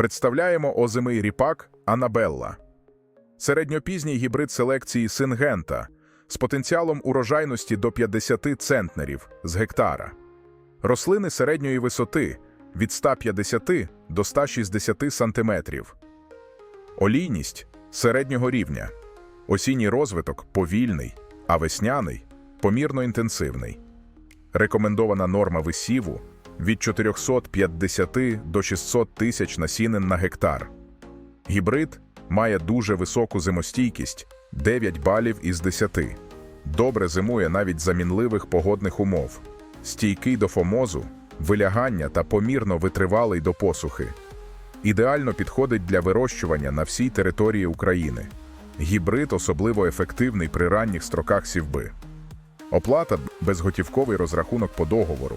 Представляємо озимий ріпак Анабелла. Середньопізній гібрид селекції Сингента з потенціалом урожайності до 50 центнерів з гектара. Рослини середньої висоти від 150 до 160 сантиметрів. Олійність середнього рівня. Осінній розвиток повільний, а весняний помірно інтенсивний. Рекомендована норма висіву від 450 до 600 тисяч насінин на гектар. Гібрид має дуже високу зимостійкість 9 балів із 10. Добре зимує навіть за мінливих погодних умов, стійкий до фомозу, вилягання та помірно витривалий до посухи. Ідеально підходить для вирощування на всій території України. Гібрид особливо ефективний при ранніх строках сівби. Оплата безготівковий розрахунок по договору.